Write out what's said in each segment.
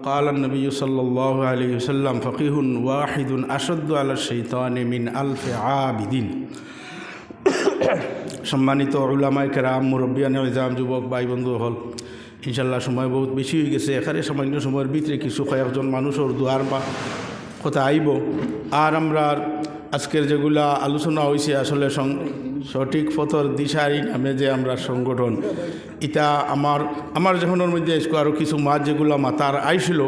قال النبي صلى الله عليه وسلم فقيه واحد أشد على الشيطان من ألف عابد সম্মানিত উলামাই কেরাম মুরব্বিয়ান ইজাম যুবক ভাই বন্ধু হল ইনশাল্লাহ সময় বহুত বেশি হয়ে গেছে এখানে সামান্য সময়ের ভিতরে কিছু কয়েকজন মানুষের দুয়ার বা কথা আইব আর আমরা আজকের যেগুলা আলোচনা হয়েছে আসলে সং- সঠিক পথর দিশারি নামে যে আমরা সংগঠন, এটা আমার আমার যখনের মধ্যে আরও কিছু মাছ যেগুলো মাতার আইছিল,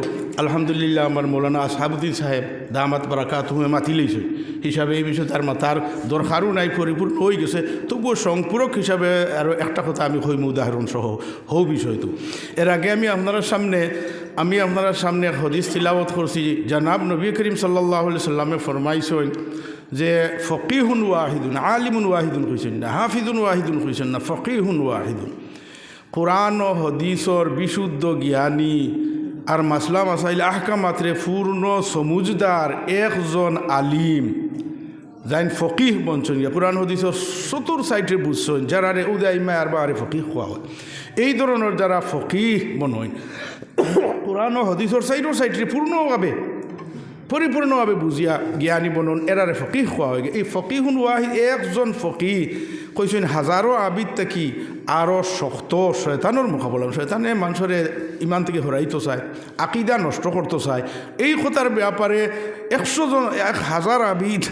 আলহামদুলিল্লাহ আমার মৌলানা সাহাবুদ্দিন সাহেব দামাত বারাকা তুমি মাতি লইছে। হিসাবে এই বিষয়ে তার মাতার দরকারও নাই, পরিপূর্ণ হয়ে গেছে। তবুও সংপূরক হিসাবে আরও একটা কথা আমি হইম উদাহরণ সহ হৌ বিষয়টো। এর আগে আমি আপনার সামনে, আমি আপনার সামনে হদিস তিলাবত করছি। জানাব নবী করিম সাল্লাহ সাল্লামে ফরমাইছেন যে ফকিহুন ওয়াহিদুন, আলিমুন ওয়াহিদুন কইছেন না হাফিদুন ওয়াহিদুন কইছেন না, ফকিহুন ওয়াহিদুন। কোরআন ও হদিসর বিশুদ্ধ জ্ঞানী আর মাসলা মাসাইল আহকা মাত্রে পূর্ণ সমুজদার একজন আলিম। যাইন ফকিহ বঞ্চন গিয়া কোরআন হদিসর চতুর সাইডে বুঝছেন যারা রে উদয় মায়ার বা আরে ফকিহ খোয়া হয়। এই ধরনের যারা ফকিহ বনয়, কোরআন ও হদিসর সাইডর সাইডে পূর্ণভাবে পরিপূর্ণভাবে বুঝিয়া জ্ঞানী বনন এরারে ফকিহ খোয়া হয়ে এই ফকিহুন ওয়াহি একজন ফকিহ। কইছেন হাজারো আবিদ থাকি আরও শক্ত শয়তানোর মোকাবিলা শয়তানে মানুষের ইমান থেকে হরাইতে চায়, আকিদা নষ্ট করতে চায়। এই কথার ব্যাপারে একশো জন, এক হাজার আবিদ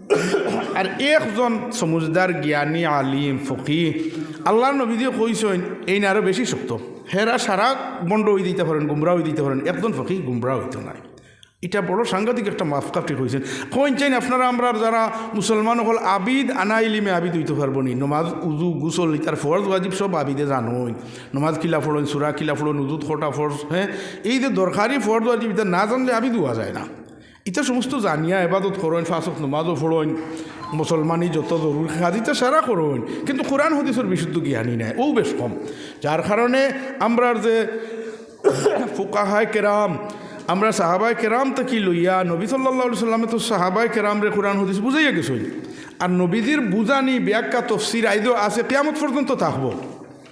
আর একজন সমুজদার জ্ঞানী, আলিম ফকি আল্লাহ নবী কইছেন এই না আরও বেশি শক্ত। হেরা সারা বন্ড হয়ে দিতে পারেন গুমরা হয়ে দিতে পারেন একজন ফকি গুমরা হইতো নাই। এটা বড় সাংঘাতিক একটা মাফকাফটি হয়েছেন কইন চাইন আপনারা আমরা যারা মুসলমান হল আবিদ আনা ইলিমে আবিদ হইতে পারব নি। নমাজ, উজু, গুসল ইতার ফরজ, ওয়াজিব সব আবিদে জানোই। নমাজ কিলা ফড়ন সুরা কিলা ফড়ন উজুদ খোটা ফরজ হ্যাঁ? এই যে দরকারি ফরজ, ওয়াজিব, এটা না জানলে আবিদ হওয়া যায় না। এটা সমস্ত জানিয়া এবাদত করেন, ফাঁসক নমাজও ফড়েন মুসলমানি যত জরুরি হাদিতে সারা করুন। কিন্তু কোরআন, হদিসের বিশুদ্ধ জ্ঞানী নাই, ও বেশ কম। যার কারণে আমরা যে ফুকাহায় কেরাম আমরা সাহাবাই কেরাম তাকি লইয়া, নবী সাল্লাহ সাল্লামে তো সাহাবাই কেরাম রে কোরআন হদিস বুঝাইয়া গেছই আর নবীজির বুঝানি, ব্যাখ্যা, তফসির আইদো আছে, কেয়ামত পর্যন্ত থাকব।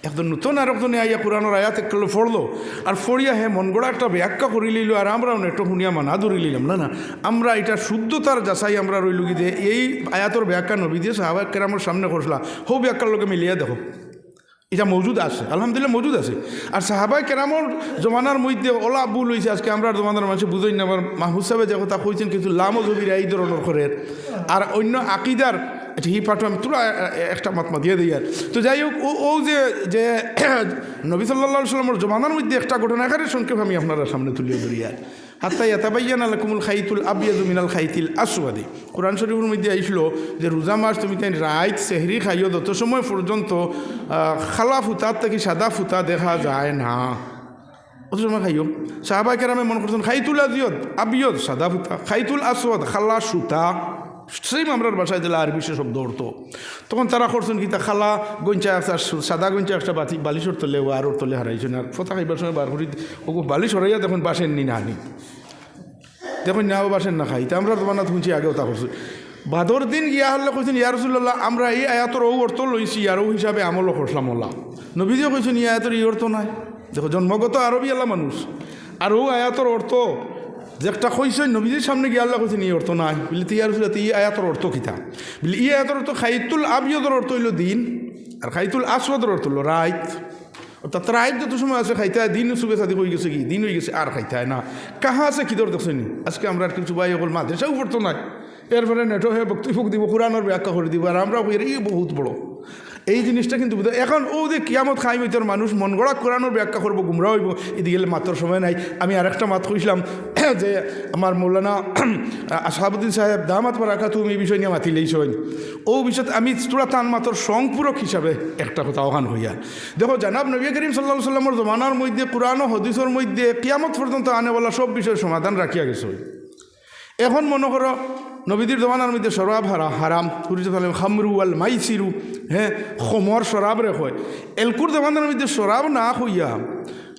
একজন নতুন আর একজনে আইয়া কোরআনের আয়াত একটু ফড়লো। আর ফড়িয়া হে মন গড়া একটা ব্যাখ্যা করে লইল, আর আমরাও একটু শুনিয়া মানা ধরে লিলাম না না, আমরা এটা শুদ্ধতার যাচাই আমরা রইল কি যে, এই আয়াতর ব্যাখ্যা নবী দিয়ে সাহাবাই কেরামের সামনে করছিলা হো ব্যাখ্যার লোকে মিলিয়া দেখো। এটা মজুদ আছে, আলহামদুলিল্লাহ মজুদ আছে। আর সাহাবাই কেরামর জমানার মধ্যে ওলা ভুল হয়েছে আজকে আমরা জমানার মানুষ বুঝই না, আমার মাহুদ সাহেব যে কথা কইছেন, কিন্তু লামও এই ধরনের করে। আর অন্য আকিদার আচ্ছা হি পাঠু আমি তোরা একটা মাতমা দিয়ে দিই আর। তো যাই হোক, ও ও যে যে নবী সাল্লাহ সাল্লামর জমানার মধ্যে একটা ঘটনা এখানে সংক্ষেপ আমি আপনারা সামনে তুলিয়ে ধরি আর। হাত্তাই এতাবাইয়ান আলাকুমুল খাইতুল আবিয়াদু মিনাল খাইতিল আসুয়াদি কোরআন শরীফের মধ্যে আইসলো যে রোজা মাস তুমি তাই রাইত, সেহরি খাইও, যত সময় পর্যন্ত খালা ফুতার থেকে সাদা ফুতা দেখা যায় না। অত সময় খাইও। সাহাবাই কেরামে মনে করছেন খাইতুল আজিয়দ আবিয়দ সাদা ফুতা। খাইতুল আসওয়াদ, খালা সুতা। সেম আমরার বাসায় দিলে আর বিশেষ শব্দ অর্থ তখন তারা করছেন কি, তা খালা গঞ্চা একটা সাদা গঞ্চা একটা বাতি বালিশর তলে ও আর ওর তলে হারাইছেন। আর ফোতা খাইবার সময় বার করি, ও বালিশ হরাইয়া তখন বাসেন নি না। দেখুন নাও বাসেন না খাই তা আমরা তোমার না শুনছি, আগেও তা করছি। বাদর দিন গিয়া হলে কইছেন, ইয়া রসুল্লাহ আমরা এই আয়াতর ও অর্থ লইছি, আর ও হিসাবে আমলও করলাম ওলা। নবীজিও কইছেন এই আয়াতর এই অর্থ নাই। দেখো, জন্মগত আরবি আল্লাহ মানুষ। আর ও আয়াতর অর্থ যে একটা কইছেন নবীজির সামনে গিয়া আল্লাহ কইছেন এই অর্থ নাই। বলে তুই আর এই আয়াতর অর্থ কিতা বলে এই আয়াতর অর্থ খাইতুল আবিয়দর অর্থ হইল দিন, আর খাইতুল আসওয়াদর অর্থ হইল রাইত অর্থাৎ রাইত যত সময় আছে, খাইতে দিন সুবে সাদি হয়ে গেছে কি? দিন হয়ে গেছে, আর খাইতে না। কাহা আছে কি দর দেখছেন আজকে আমরা আর কিছু ভাই অকল মাদ্রাসাও পড়তো নাই। এরপরে নেটো হয়ে বক্তি ফুক দিব কোরআনের ব্যাখ্যা করে দিব, আর আমরা এই বহুত বড়। এই জিনিসটা কিন্তু এখন ও যে কিয়ামত খাই হইতর মানুষ মন গড়া কোরআনের ব্যাখ্যা করব গুমরা হইব। এদিকে মাত্র সময় নাই। আমি আরেকটা মাত কইছিলাম, যে আমার মৌলানা আসাবুদ্দিন সাহেব দামাত রাখা তুমি এই বিষয় নিয়ে মাতি লইছইন ও বিষয়ত আমি তোরা তান মাত্র সংপূরক হিসাবে একটা কথা ওখান হইয়া। দেখো, জানাব নবী করিম সাল্লাহ সাল্লামর জমানার মধ্যে, কোরআন হদিসের মধ্যে কিয়ামত পর্যন্ত আনেওয়ালা সব বিষয়ের সমাধান রাখিয়া গেছে। এখন মনে করো নবীদের জমানার মধ্যে সরাব হারা, হারাম। আলম খামরু আল মাইসিরু হ্যাঁ? খমর সরাব রে হয়। এলকুর জমানার মধ্যে সরাব না হইয়া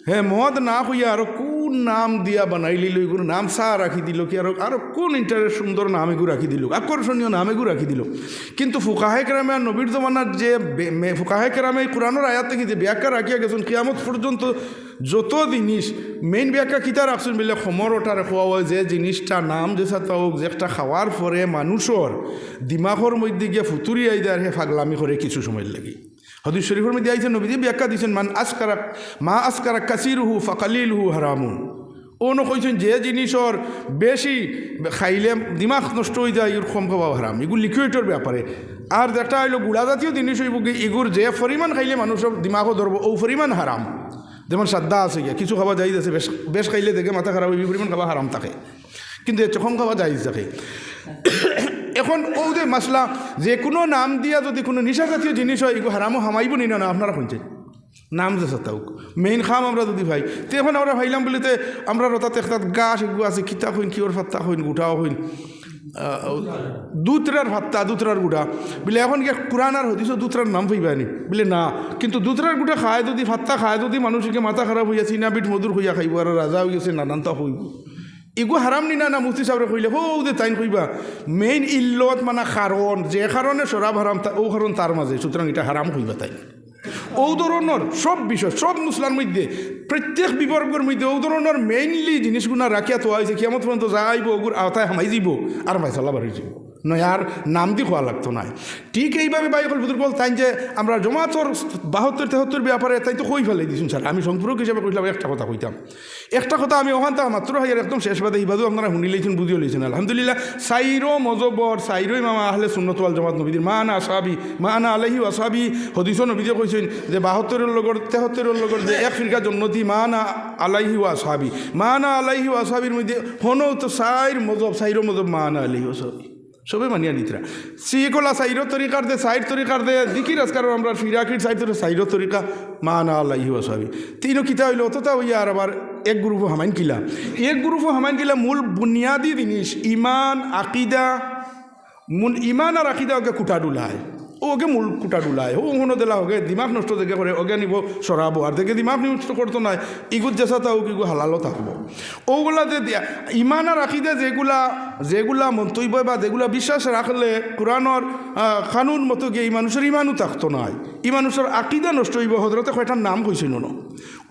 হ্যাঁ মদ না হইয়া আর কোন কোন নাম দিয়া বানাই লিল এগুলো নাম চা রাখি দিল কি? আরও আরও কোন ইন্টারেস্ট সুন্দর নাম এগু রাখি দিল? আকর্ষণীয় নাম এগু রাখি দিল। কিন্তু ফুকাহে কেরামে আর নবীর জমানার যে ফুকাহে কেরামে কোরআনের আয়াত থেকে যে ব্যাখ্যা রাখিয়া গেছেন, কিয়ামত পর্যন্ত যত জিনিস মেইন ব্যাখ্যা কিতা রাখছেন বলে সমর ওটার খোয়া হয়, যে জিনিসটা নাম যে সাথে হোক, যে একটা খাওয়ার পরে মানুষের দিমাগর মধ্যে গিয়ে ফুতুরি আই দেয় আর হে ফাগলামি করে কিছু সময় লাগি। হদিস শরীফের মধ্যে আইছেন নবীজি ব্যাখ্যা দিয়েছেন মান আসকারা, মা আসকারা কাসির হু কাসিরহু ফাকালিলহু হারামুন। অন্য কইছেন, যে জিনিসর বেশি খাইলে দিমাগ নষ্ট হয়ে যায় এগুর কম খাওয়া হারাম। এগুলো লিকুইডের ব্যাপারে। আর যেটা হইল, গুড়া জাতীয় জিনিস হইব এগুর যে পরিমাণ খাইলে মানুষের দিমাগও ধরবো, ও পরিমাণ হারাম। যেমন সাদ্দা আছে গিয়া, কিছু খাওয়া যাই আছে, বেশ বেশ খাইলে দেখে মাথা খারাপ হইবে পরিমাণ খাওয়া হারাম থাকে। কিন্তু এর চকম খাওয়া যাই থাকে। এখন ও যে মাসলা, যে কোনো নাম দিয়া যদি কোনো নিশাজাতীয় জিনিস হয় এগুলো হারামও হামাইব নি না, আপনারা শুনছেন নাম যে সত্তাউক মেইন খাম আমরা যদি ভাই, তো এখন আমরা ভাইলাম বলিতে আমরা রতাতে একটা গাছ এগুলো আছে, কিতা হইন, কিওর ফাত্তা হইন গুটাও হইন দুতরার ভাত্তা দুতরার গুড়া বলে এখন গিয়ে কোরআন আর হদিস দুতরার নাম হইবানি বলে না, কিন্তু দুতরার গুটা খায় যদি ভাত্তা খায় যদি মানুষকে মাথা খারাপ হইয়া চিনা বিট মধুর হইয়া খাইব, আর রাজা হইয়াছে নানানটা হইব। এগু হারাম নি না মুফতি সাহেব কইলে, হো, দে তাইন কইবা। মেইন ইল্লত মানে কারণ যে কারণে সরাব হারাম ও কারণ তার মাঝে, সুতরাং এটা হারাম কইবা তাই ও ধরনের সব বিষয়, সব মুসলার মধ্যে, প্রত্যেক বিবর্গের মধ্যে ও ধরনের মেইনলি জিনিসগুলো রাখিয়া তো হয়েছে কেমন পর্যন্ত যাইব ওগুর আওতায় হামাই যাব আর ভাই চলা বাড়ি যাব নয় আর নাম দি খোয়া লাগতো না। ঠিক এইভাবে বাইকল বুজুর্গ বল তাই যে আমরা জমাতর বাহাত্তর, তেহাত্তর ব্যাপারে তাই তো কই ফেলাই দিছুন স্যার? আমি সম্পূর্ণ হিসাবে কইলাম, একটা কথা কইতাম। একটা কথা আমি ওখান থেকে মাত্র হাইয়ার একদম শেষ বাদে ইবাদু আপনারা শুনি লইছেন, বুঝিও লইছেন। আলহামদুলিল্লাহ, সাইরো মজবর সাইরোই মামা আহলে সুন্নতওয়াল জমাত নবীদের মা না আসাবি মা না আলহি আসাবি হদিস নবীদে কইছেন যে বাহাত্তরের লগর, তেহাত্তরের লগর যে এক ফিরকা জন্নতি মা না আলাইহি ওয়াসাবি মা না আলাইহি ওয়াসাবির মধ্যে হনো তো সাইর মজব, সাইরো মজব মা না আলাইহি ওয়াসাবি সবে মানিয়া নিতরা। সিকলা সাইরো তরিকার দে সাইড তরিকার দে, দিকি রাজকার আমরা ফিরাকির সাইড তোর সাইরো তরিকা মা না আল্লাহি ওয়াসাবি। তিনও কিতা হইল অতটা হইয়া আর আবার এক গ্রুপ হামাইন কিলা। এক গ্রুপ হামাইন কিলা মূল বুনিয়াদি জিনিস, ইমান, আকিদা। মুন ইমান আর আকিদা ওকে কুটা ডুলায়। ওকে মূল কুটা ডুলায়। ও কোনো দেলা, ওকে দিমাগ নষ্ট দেখে করে, ওকে নিব সরাবো। আর দেখে দিমাগ নষ্ট করতো নাই, ইগুত যেসা তাও ইগু হালালও থাকব। ওগুলা যে ইমান আর আকিদা যেগুলা যেগুলা মন্তব্য বা যেগুলা বিশ্বাস রাখলে কোরআনর কানুন মতো গিয়ে এই মানুষের ইমানও থাকতো নাই ই মানুষের আকিদা নষ্ট হইব। হজরতে কয়টার নাম কইছিল ন?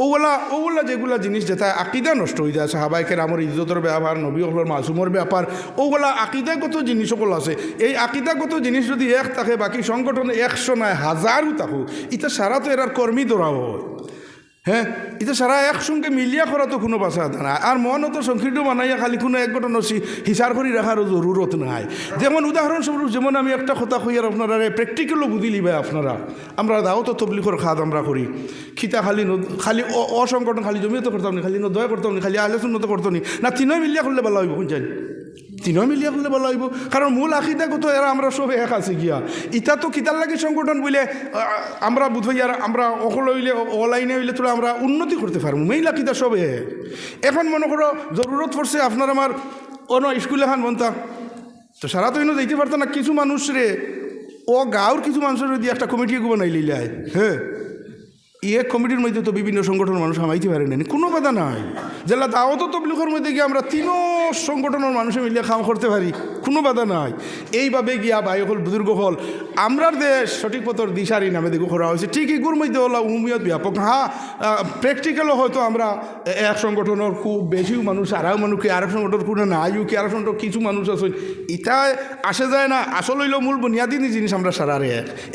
ওগুলা ওগুলা যেগুলা জিনিস যেটা আকিদা নষ্ট হয়ে যায় সাহাবাইকের আমার ইজ্জতের ব্যাপার, নবী হল মাসুমর ব্যাপার, ওগুলা আকিদাগত জিনিস সকল আছে। এই আকিদাগত জিনিস যদি এক থাকে, বাকি সংগঠনে একশো নয় হাজারও থাকুক এটা সারা তো এরার কর্মী ধরা হয়। হ্যাঁ এটা সারা একসঙ্গে মিলিয়া করা তো কোনো বাসা না আর মনও তো সংকীর্ণ বানাইয়া খালি কোনো এক ঘটনা হিসার করে রাখারও জরুরত নাই। যেমন উদাহরণস্বরূপ যেমন আমি একটা কথা কইয়ার আপনারা প্র্যাকটিক্যালও বুঝিলি ভাই আপনারা আমরা দাও তো তবলিখর খাদ আমরা করি। খিতা খালি খালি অসংগঠন খালি জমিয়ত করতাম নি, খালি নদয় করতাম নি, খালি আহলে সুন্নত করতাম নি। তিনই মিলিয়া করলে ভালো হইব বুঝছেন তিনও মিলিয়া করলে ভালো হইব কারণ মূল আখিদাগত এরা আমরা সব এক আছে গিয়া। ইটা তো কিতার লাগে সংগঠন বলে আমরা বুঝই আর আমরা অকল হইলে, অনলাইনে হইলে তোরা আমরা উন্নতি করতে পারব। মেইন আখিদা সব এখন মনে করো, জরুরত পড়ছে আপনার আমার অন্য স্কুল এখান বনতা তো সারা তো যাইতে পারতো না, কিছু মানুষ রে, ও গাঁর কিছু মানুষের যদি একটা কমিটি বানাই লিলাই হ্যাঁ ইয়ে কমিটির মধ্যে তো বিভিন্ন সংগঠনের মানুষ হামাইতে পারে না কোনো কথা নাই। জেলা দাওয়াত তবলিগের মধ্যে গিয়ে আমরা তিনও সংগঠনের মানুষে মিলিয়ে কাম করতে পারি। কোনো বাধা নাই। এইভাবে গিয়া ভাই হল বুজুর্গ হল। আমরার দেশ সঠিক পথর দিশারি নামে দেখো করা হয়েছে ঠিক এগুর মধ্যে হলো উমিয়ত ব্যাপক। হ্যাঁ প্র্যাকটিক্যালও হয়তো আমরা এক সংগঠনের খুব বেশিও মানুষ, আরও মানুষকে আরেক সংগঠন কোনো নাইও কি আরেক সংগঠন কিছু মানুষ আছে ইটা আসে যায় না। আসল হইল মূল বুনিয়াদি জিনিস আমরা সারারে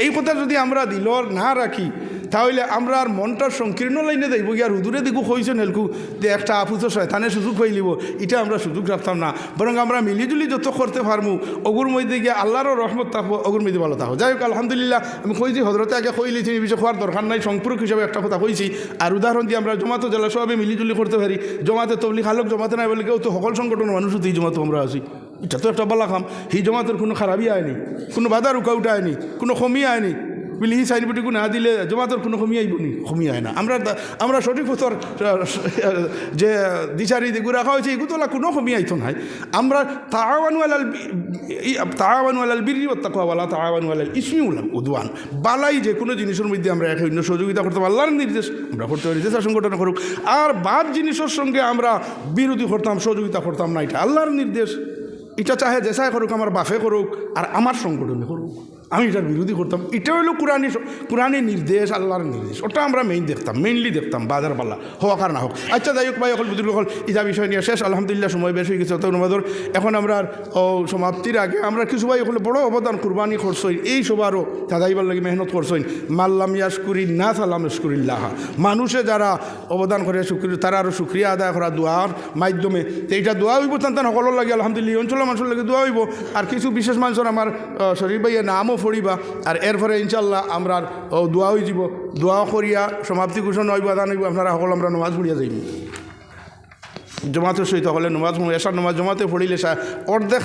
এই কথা যদি আমরা দিল না রাখি, তাহলে আমরা আর মনটা সংকীর্ণ লাইনে যাইব কি আর হুদুরে দিকু কইছেন হেলকু যে একটা আফুস শয়তানে সুযোগ হইলিব এটা আমরা সুযোগ রাখতাম না। বরং আমরা মিলিজুলি যত করতে পারমু অগুর মধ্যে গিয়ে আল্লাহরও রহমত থাকব অগুর মধ্যে ভালো থাকব। যাই হোক, আলহামদুলিল্লাহ, আমি কইছি হজরতে আগে কই লিছি বিষয়ে খোয়ার দরকার নাই সম্পর্ক হিসাবে একটা কথা কইছি। আর উদাহরণ দিয়ে আমরা জমাতে জেলা সবাই মিলিজুলি করতে পারি। জমাতে তবলি খালক জমাতে নাই বলে কেউ তো সকল সংগঠনের মানুষও এই জমাতে আমরা আছি। এটা তো একটা বলা খাম সেই জমাতের কোনো খারাপই আয়নি কোনো বাধা রুকাউটা আয়নি কোনো কমি আয়নি বলি সাইনবোর্ডটুকু না দিলে জমাতর কোনো কমি আইব নি। কমি না। আমরা আমরা সঠিক পথর যে দিশারি দিগু রাখা হয়েছে এগুতলা কোনো কমি আইতো নাই। আমরা তাওয়ানু আলাল তাওয়ানু বিরি ও তাকওয়ালা তাওয়ানু আলাল ইসমি উলাম উদওয়ান। বালাই যে কোনো জিনিসের মধ্যে আমরা একে অন্য সহযোগিতা করতে পারি আল্লাহর নির্দেশ আমরা করতে পারি দেশা সংগঠন করুক। আর বাদ জিনিসের সঙ্গে আমরা বিরোধী করতাম সহযোগিতা করতাম না এটা আল্লাহর নির্দেশ। এটা চাহে যেসাই করুক আমার বাফে করুক আর আমার সংগঠনে করুক। আমি এটার বিরোধী করতাম। এটা হলো কোরআনী কোরআনী নির্দেশ, আল্লাহর নির্দেশ। ওটা আমরা মেইন দেখতাম মেইনলি দেখতাম, বাজার পাল্লা আর না হোক। আচ্ছা যাই হোক, ভাই, অকল বুদ্ধির হল ইটা বিষয় নিয়ে শেষ। আলহামদুলিল্লাহ, সময় বেশ হয়ে গেছে অত এখন আমরা সমাপ্তির আগে আমরা কিছু ভাই হলে বড় অবদান কুরবানি করছই, এই সবারও দাদাইবার লাগে মেহনত করছই। মাল্লাম ইয়াসকুরি না সালাম ইয়াসকুরিল্লাহ মানুষে যারা অবদান করে শুক্রিয়া তারা আরও শুক্রিয়া আদায় করা দোয়ার মাধ্যমে। এইটা দোয়া হইব, তান সকলের লাগে আলহামদুলিল্লাহ, অঞ্চলের মানুষের লাগে দোয়া হইব। আর কিছু বিশেষ মানুষের আমার শরীর ভাইয়ে নামও ফড়িবা আর এরপরে ইনশাল্লাহ আমরা দোয়া হয়ে যাব। দোয়া করিয়া সমাপ্তি ঘোষণা হইব আদান হইব আপনারা সকল আমরা নমাজ পড়িয়া যাইব জমাতের সহিত হলে নমাজ এসার নমাজ জমাতে পড়িলে অর্ধেক